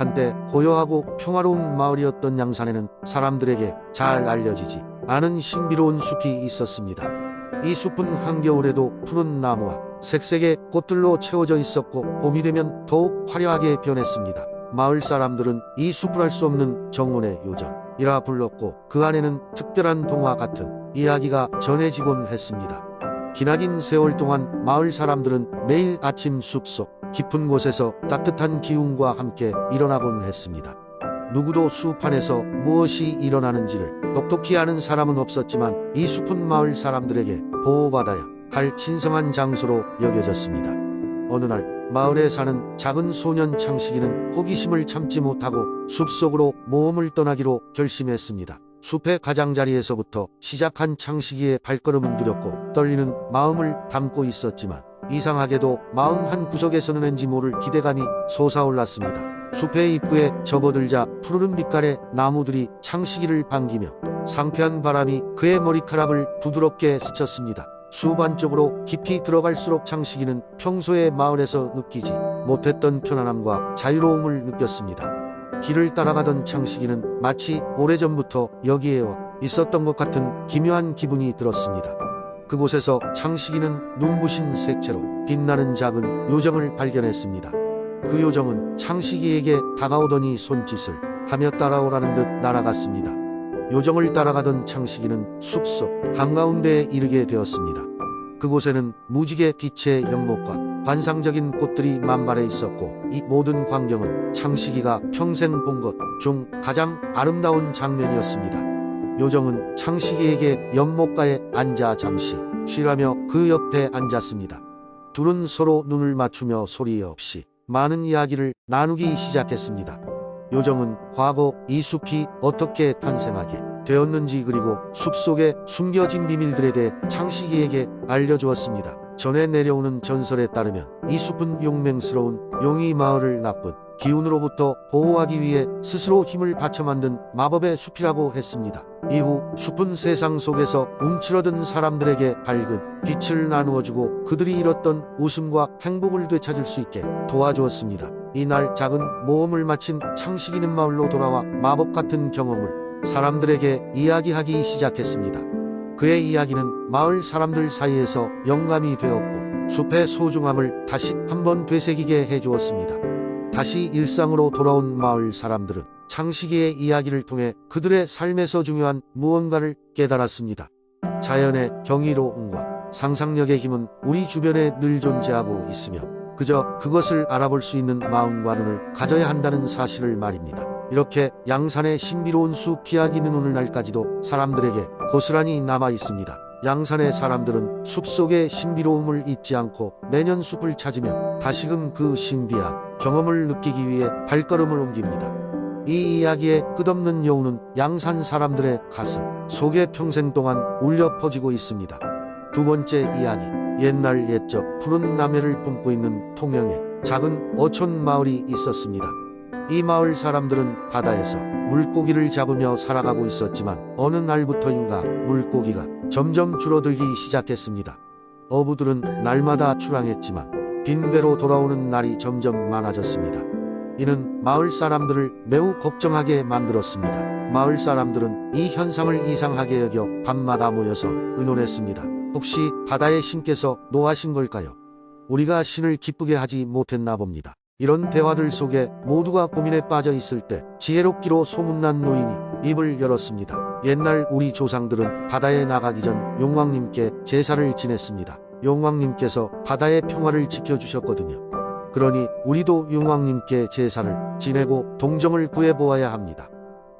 한때 고요하고 평화로운 마을이었던 양산에는 사람들에게 잘 알려지지 않은 신비로운 숲이 있었습니다. 이 숲은 한겨울에도 푸른 나무와 색색의 꽃들로 채워져 있었고 봄이 되면 더욱 화려하게 변했습니다. 마을 사람들은 이 숲을 알 수 없는 정원의 요정이라 불렀고 그 안에는 특별한 동화 같은 이야기가 전해지곤 했습니다. 기나긴 세월 동안 마을 사람들은 매일 아침 숲속 깊은 곳에서 따뜻한 기운과 함께 일어나곤 했습니다. 누구도 숲 안에서 무엇이 일어나는지를 똑똑히 아는 사람은 없었지만 이 숲은 마을 사람들에게 보호받아야 할 신성한 장소로 여겨졌습니다. 어느 날 마을에 사는 작은 소년 창식이는 호기심을 참지 못하고 숲속으로 모험을 떠나기로 결심했습니다. 숲의 가장자리에서부터 시작한 창식이의 발걸음은 두렵고 떨리는 마음을 담고 있었지만 이상하게도 마음 한 구석에서는 왠지 모를 기대감이 솟아올랐습니다. 숲의 입구에 접어들자 푸르른 빛깔의 나무들이 창식이를 반기며 상쾌한 바람이 그의 머리카락을 부드럽게 스쳤습니다. 숲 안쪽으로 깊이 들어갈수록 창식이는 평소에 마을에서 느끼지 못했던 편안함과 자유로움을 느꼈습니다. 길을 따라가던 창식이는 마치 오래전부터 여기에 와 있었던 것 같은 기묘한 기분이 들었습니다. 그곳에서 창식이는 눈부신 색채로 빛나는 작은 요정을 발견했습니다. 그 요정은 창식이에게 다가오더니 손짓을 하며 따라오라는 듯 날아갔습니다. 요정을 따라가던 창식이는 숲속 한가운데에 이르게 되었습니다. 그곳에는 무지개 빛의 연못과 환상적인 꽃들이 만발해 있었고 이 모든 광경은 창식이가 평생 본 것 중 가장 아름다운 장면이었습니다. 요정은 창식이에게 연못가에 앉아 잠시 쉬라며 그 옆에 앉았습니다. 둘은 서로 눈을 맞추며 소리 없이 많은 이야기를 나누기 시작했습니다. 요정은 과거 이 숲이 어떻게 탄생하게 되었는지 그리고 숲속에 숨겨진 비밀들에 대해 창식이에게 알려주었습니다. 전해 내려오는 전설에 따르면 이 숲은 용맹스러운 용이 마을을 나쁜 기운으로부터 보호하기 위해 스스로 힘을 바쳐 만든 마법의 숲이라고 했습니다. 이후 숲은 세상 속에서 움츠러든 사람들에게 밝은 빛을 나누어주고 그들이 잃었던 웃음과 행복을 되찾을 수 있게 도와주었습니다. 이날 작은 모험을 마친 창식 이는 마을로 돌아와 마법 같은 경험을 사람들에게 이야기하기 시작했습니다. 그의 이야기는 마을 사람들 사이에서 영감이 되었고 숲의 소중함을 다시 한번 되새기게 해주었습니다. 다시 일상으로 돌아온 마을 사람들은 창식이의 이야기를 통해 그들의 삶에서 중요한 무언가를 깨달았습니다. 자연의 경이로움과 상상력의 힘은 우리 주변에 늘 존재하고 있으며 그저 그것을 알아볼 수 있는 마음과 눈을 가져야 한다는 사실을 말입니다. 이렇게 양산의 신비로운 숲 이야기는 오늘날까지도 사람들에게 고스란히 남아 있습니다. 양산의 사람들은 숲 속의 신비로움을 잊지 않고 매년 숲을 찾으며 다시금 그 신비한 경험을 느끼기 위해 발걸음을 옮깁니다. 이 이야기의 끝없는 여운은 양산 사람들의 가슴 속에 평생 동안 울려 퍼지고 있습니다. 두 번째 이야기. 옛날 옛적 푸른 남해를 품고 있는 통영에 작은 어촌 마을이 있었습니다. 이 마을 사람들은 바다에서 물고기를 잡으며 살아가고 있었지만 어느 날부터인가 물고기가 점점 줄어들기 시작했습니다. 어부들은 날마다 출항했지만 빈 배로 돌아오는 날이 점점 많아졌습니다. 이는 마을 사람들을 매우 걱정하게 만들었습니다. 마을 사람들은 이 현상을 이상하게 여겨 밤마다 모여서 의논했습니다. 혹시 바다의 신께서 노하신 걸까요? 우리가 신을 기쁘게 하지 못했나 봅니다. 이런 대화들 속에 모두가 고민에 빠져 있을 때 지혜롭기로 소문난 노인이 입을 열었습니다. 옛날 우리 조상들은 바다에 나가기 전 용왕님께 제사를 지냈습니다. 용왕님께서 바다의 평화를 지켜주셨거든요. 그러니 우리도 용왕님께 제사를 지내고 동정을 구해보아야 합니다.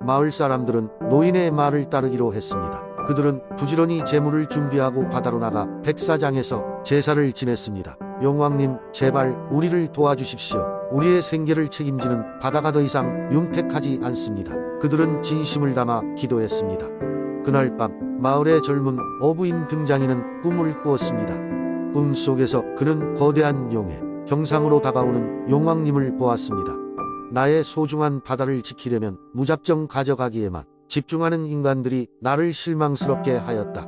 마을 사람들은 노인의 말을 따르기로 했습니다. 그들은 부지런히 재물을 준비하고 바다로 나가 백사장에서 제사를 지냈습니다. 용왕님, 제발 우리를 도와주십시오. 우리의 생계를 책임지는 바다가 더 이상 윤택하지 않습니다. 그들은 진심을 담아 기도했습니다. 그날 밤 마을의 젊은 어부인 등장이는 꿈을 꾸었습니다. 꿈 속에서 그는 거대한 용의 경상으로 다가오는 용왕님을 보았습니다. 나의 소중한 바다를 지키려면 무작정 가져가기에만 집중하는 인간들이 나를 실망스럽게 하였다.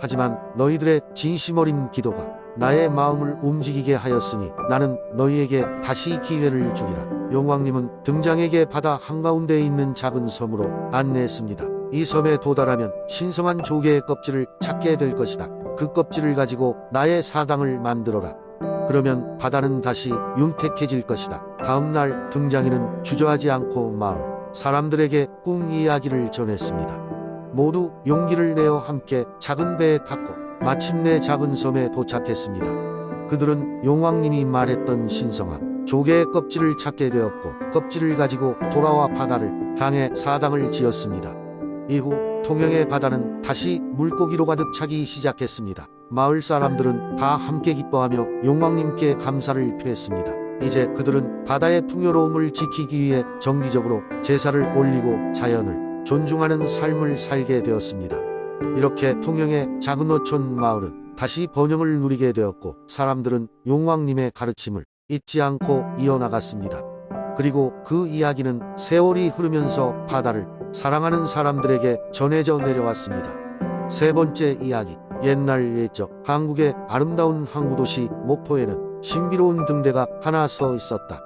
하지만 너희들의 진심 어린 기도가 나의 마음을 움직이게 하였으니 나는 너희에게 다시 기회를 주리라. 용왕님은 등장에게 바다 한가운데에 있는 작은 섬으로 안내했습니다. 이 섬에 도달하면 신성한 조개의 껍질을 찾게 될 것이다. 그 껍질을 가지고 나의 사당을 만들어라. 그러면 바다는 다시 윤택해질 것이다. 다음 날 등장이는 주저하지 않고 마을 사람들에게 꿈 이야기를 전했습니다. 모두 용기를 내어 함께 작은 배에 탔고 마침내 작은 섬에 도착했습니다. 그들은 용왕님이 말했던 신성한 조개의 껍질을 찾게 되었고 껍질을 가지고 돌아와 바다를 향해 사당을 지었습니다. 이후 통영의 바다는 다시 물고기로 가득 차기 시작했습니다. 마을 사람들은 다 함께 기뻐하며 용왕님께 감사를 표했습니다. 이제 그들은 바다의 풍요로움을 지키기 위해 정기적으로 제사를 올리고 자연을 존중하는 삶을 살게 되었습니다. 이렇게 통영의 작은 어촌 마을은 다시 번영을 누리게 되었고 사람들은 용왕님의 가르침을 잊지 않고 이어나갔습니다. 그리고 그 이야기는 세월이 흐르면서 바다를 사랑하는 사람들에게 전해져 내려왔습니다. 세 번째 이야기. 옛날 옛적 한국의 아름다운 항구도시 목포에는 신비로운 등대가 하나 서 있었다.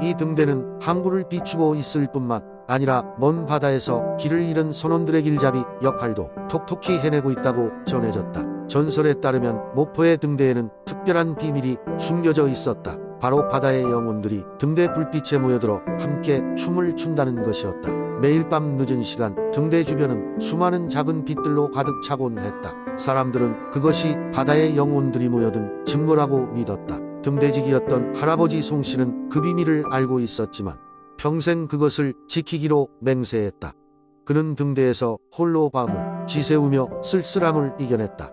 이 등대는 항구를 비추고 있을 뿐만 아니라 먼 바다에서 길을 잃은 선원들의 길잡이 역할도 톡톡히 해내고 있다고 전해졌다. 전설에 따르면 목포의 등대에는 특별한 비밀이 숨겨져 있었다. 바로 바다의 영혼들이 등대 불빛에 모여들어 함께 춤을 춘다는 것이었다. 매일 밤 늦은 시간 등대 주변은 수많은 작은 빛들로 가득 차곤 했다. 사람들은 그것이 바다의 영혼들이 모여든 증거라고 믿었다. 등대직이었던 할아버지 송 씨는 그 비밀을 알고 있었지만 평생 그것을 지키기로 맹세했다. 그는 등대에서 홀로 밤을 지새우며 쓸쓸함을 이겨냈다.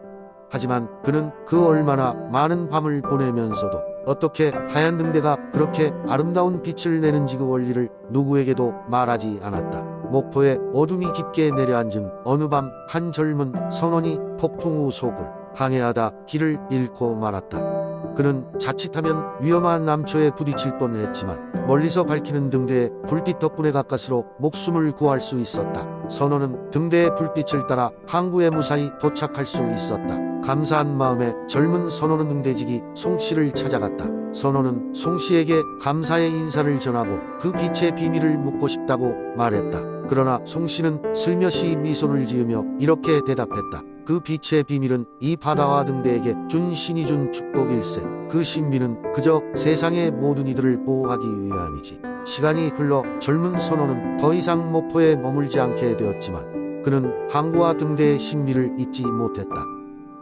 하지만 그는 그 얼마나 많은 밤을 보내면서도 어떻게 하얀 등대가 그렇게 아름다운 빛을 내는지 그 원리를 누구에게도 말하지 않았다. 목포에 어둠이 깊게 내려앉은 어느 밤 한 젊은 선원이 폭풍 우 속을 항해하다 길을 잃고 말았다. 그는 자칫하면 위험한 남초에 부딪힐 뻔했지만 멀리서 밝히는 등대의 불빛 덕분에 가까스로 목숨을 구할 수 있었다. 선원은 등대의 불빛을 따라 항구에 무사히 도착할 수 있었다. 감사한 마음에 젊은 선원은 등대직이 송씨를 찾아갔다. 선원은 송씨에게 감사의 인사를 전하고 그 빛의 비밀을 묻고 싶다고 말했다. 그러나 송씨는 슬며시 미소를 지으며 이렇게 대답했다. 그 빛의 비밀은 이 바다와 등대에게 준 신이 준 축복일세. 그 신비는 그저 세상의 모든 이들을 보호하기 위함이지. 시간이 흘러 젊은 선원은 더 이상 목포에 머물지 않게 되었지만 그는 항구와 등대의 신비를 잊지 못했다.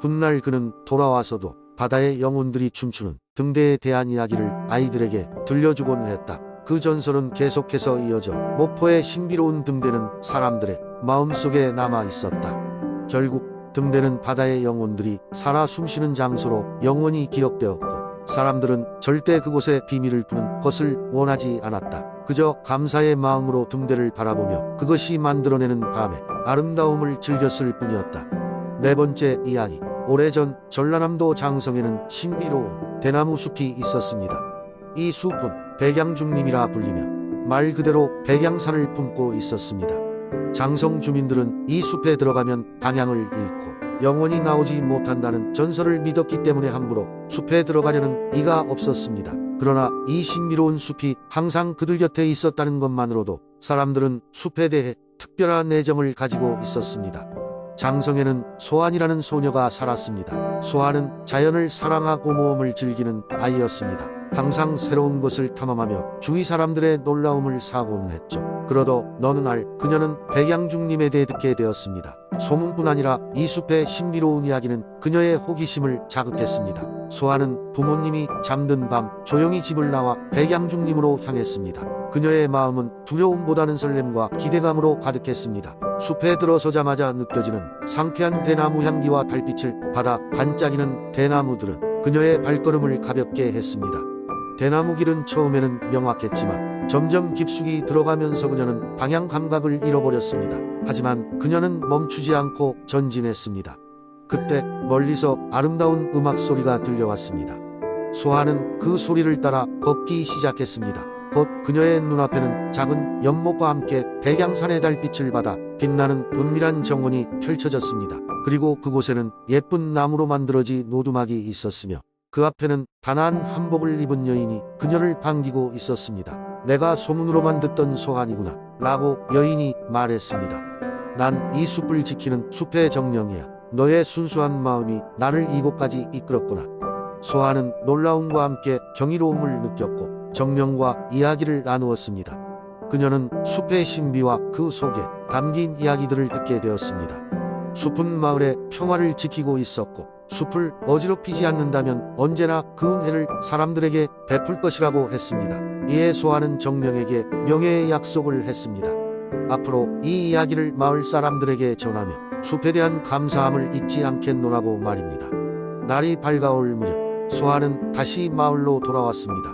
훗날 그는 돌아와서도 바다의 영혼들이 춤추는 등대에 대한 이야기를 아이들에게 들려주곤 했다. 그 전설은 계속해서 이어져 목포의 신비로운 등대는 사람들의 마음속에 남아 있었다. 결국 등대는 바다의 영혼들이 살아 숨쉬는 장소로 영원히 기억되었고 사람들은 절대 그곳에 비밀을 푸는 것을 원하지 않았다. 그저 감사의 마음으로 등대를 바라보며 그것이 만들어내는 밤의 아름다움을 즐겼을 뿐이었다. 네 번째 이야기. 오래전 전라남도 장성에는 신비로운 대나무 숲이 있었습니다. 이 숲은 백양중림이라 불리며 말 그대로 백양산을 품고 있었습니다. 장성 주민들은 이 숲에 들어가면 방향을 잃고 영원히 나오지 못한다는 전설을 믿었기 때문에 함부로 숲에 들어가려는 이가 없었습니다. 그러나 이 신비로운 숲이 항상 그들 곁에 있었다는 것만으로도 사람들은 숲에 대해 특별한 애정을 가지고 있었습니다. 장성에는 소환이라는 소녀가 살았습니다. 소환은 자연을 사랑하고 모험을 즐기는 아이였습니다. 항상 새로운 것을 탐험하며 주위 사람들의 놀라움을 사곤 했죠. 그러도 어느 날 그녀는 백양중님에 대해 듣게 되었습니다. 소문뿐 아니라 이 숲의 신비로운 이야기는 그녀의 호기심을 자극했습니다. 소아는 부모님이 잠든 밤 조용히 집을 나와 백양중님으로 향했습니다. 그녀의 마음은 두려움보다는 설렘과 기대감으로 가득했습니다. 숲에 들어서자마자 느껴지는 상쾌한 대나무 향기와 달빛을 받아 반짝이는 대나무들은 그녀의 발걸음을 가볍게 했습니다. 대나무 길은 처음에는 명확했지만 점점 깊숙이 들어가면서 그녀는 방향 감각을 잃어버렸습니다. 하지만 그녀는 멈추지 않고 전진했습니다. 그때 멀리서 아름다운 음악 소리가 들려왔습니다. 소아는 그 소리를 따라 걷기 시작했습니다. 곧 그녀의 눈앞에는 작은 연못과 함께 백양산의 달빛을 받아 빛나는 은밀한 정원이 펼쳐졌습니다. 그리고 그곳에는 예쁜 나무로 만들어진 노두막이 있었으며 그 앞에는 단아한 한복을 입은 여인이 그녀를 반기고 있었습니다. 내가 소문으로만 듣던 소환이구나. 라고 여인이 말했습니다. 난 이 숲을 지키는 숲의 정령이야. 너의 순수한 마음이 나를 이곳까지 이끌었구나. 소환은 놀라움과 함께 경이로움을 느꼈고 정령과 이야기를 나누었습니다. 그녀는 숲의 신비와 그 속에 담긴 이야기들을 듣게 되었습니다. 숲은 마을의 평화를 지키고 있었고 숲을 어지럽히지 않는다면 언제나 그 은혜를 사람들에게 베풀 것이라고 했습니다. 이에 소환은 정령에게 명예의 약속을 했습니다. 앞으로 이 이야기를 마을 사람들에게 전하며 숲에 대한 감사함을 잊지 않겠노라고 말입니다. 날이 밝아올 무렵 소환은 다시 마을로 돌아왔습니다.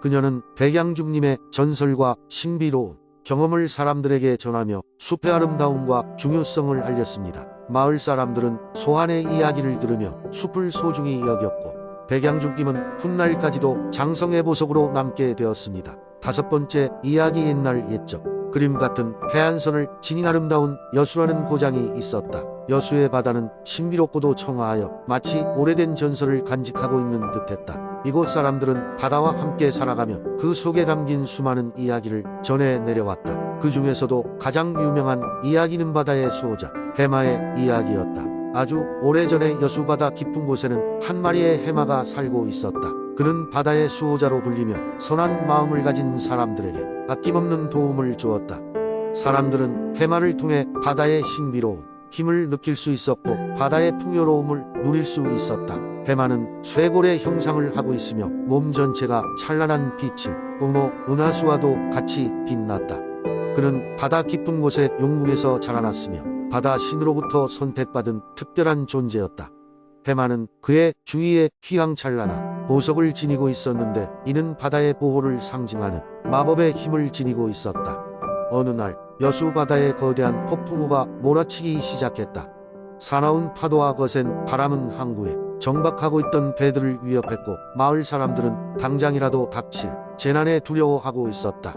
그녀는 백양중님의 전설과 신비로운 경험을 사람들에게 전하며 숲의 아름다움과 중요성을 알렸습니다. 마을 사람들은 소환의 이야기를 들으며 숲을 소중히 여겼고 백양중님은 훗날까지도 장성의 보석으로 남게 되었습니다. 다섯 번째 이야기 옛날 옛적 그림 같은 해안선을 지닌 아름다운 여수라는 고장이 있었다. 여수의 바다는 신비롭고도 청아하여 마치 오래된 전설을 간직하고 있는 듯했다. 이곳 사람들은 바다와 함께 살아가며 그 속에 담긴 수많은 이야기를 전해 내려왔다. 그 중에서도 가장 유명한 이야기는 바다의 수호자 해마의 이야기였다. 아주 오래전에 여수바다 깊은 곳에는 한 마리의 해마가 살고 있었다. 그는 바다의 수호자로 불리며 선한 마음을 가진 사람들에게 아낌없는 도움을 주었다. 사람들은 해마를 통해 바다의 신비로움, 힘을 느낄 수 있었고 바다의 풍요로움을 누릴 수 있었다. 해마는 쇄골의 형상을 하고 있으며 몸 전체가 찬란한 빛을 뿜어 은하수와도 같이 빛났다. 그는 바다 깊은 곳의 용궁에서 자라났으며 바다 신으로부터 선택받은 특별한 존재였다. 해마는 그의 주위에 휘황찬란한 보석을 지니고 있었는데 이는 바다의 보호를 상징하는 마법의 힘을 지니고 있었다. 어느 날 여수 바다에 거대한 폭풍우가 몰아치기 시작했다. 사나운 파도와 거센 바람은 항구에 정박하고 있던 배들을 위협했고 마을 사람들은 당장이라도 닥칠 재난에 두려워하고 있었다.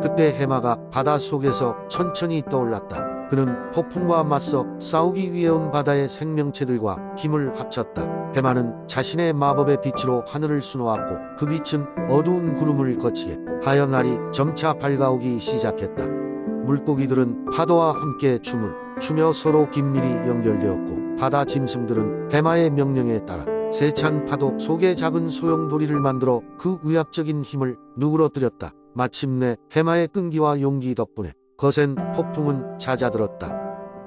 그때 해마가 바다 속에서 천천히 떠올랐다. 그는 폭풍과 맞서 싸우기 위해 온 바다의 생명체들과 힘을 합쳤다. 해마는 자신의 마법의 빛으로 하늘을 수놓았고 그 빛은 어두운 구름을 거치게 하여 날이 점차 밝아오기 시작했다. 물고기들은 파도와 함께 춤을 추며 서로 긴밀히 연결되었고 바다 짐승들은 해마의 명령에 따라 세찬 파도 속에 작은 소용돌이를 만들어 그 위압적인 힘을 누그러뜨렸다. 마침내 해마의 끈기와 용기 덕분에 거센 폭풍은 잦아들었다.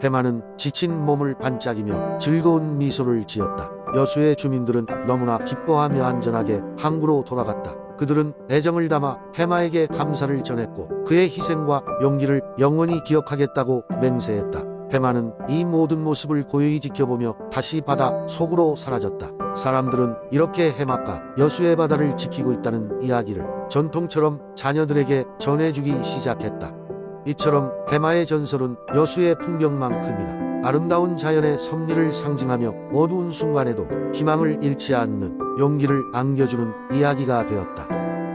해마는 지친 몸을 반짝이며 즐거운 미소를 지었다. 여수의 주민들은 너무나 기뻐하며 안전하게 항구로 돌아갔다. 그들은 애정을 담아 해마에게 감사를 전했고 그의 희생과 용기를 영원히 기억하겠다고 맹세했다. 해마는 이 모든 모습을 고요히 지켜보며 다시 바다 속으로 사라졌다. 사람들은 이렇게 해마가 여수의 바다를 지키고 있다는 이야기를 전통처럼 자녀들에게 전해주기 시작했다. 이처럼 해마의 전설은 여수의 풍경만큼이나 아름다운 자연의 섭리를 상징하며 어두운 순간에도 희망을 잃지 않는 용기를 안겨주는 이야기가 되었다.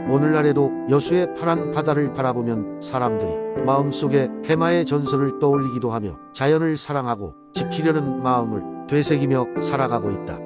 오늘날에도 여수의 파란 바다를 바라보면 사람들이 마음속에 해마의 전설을 떠올리기도 하며 자연을 사랑하고 지키려는 마음을 되새기며 살아가고 있다.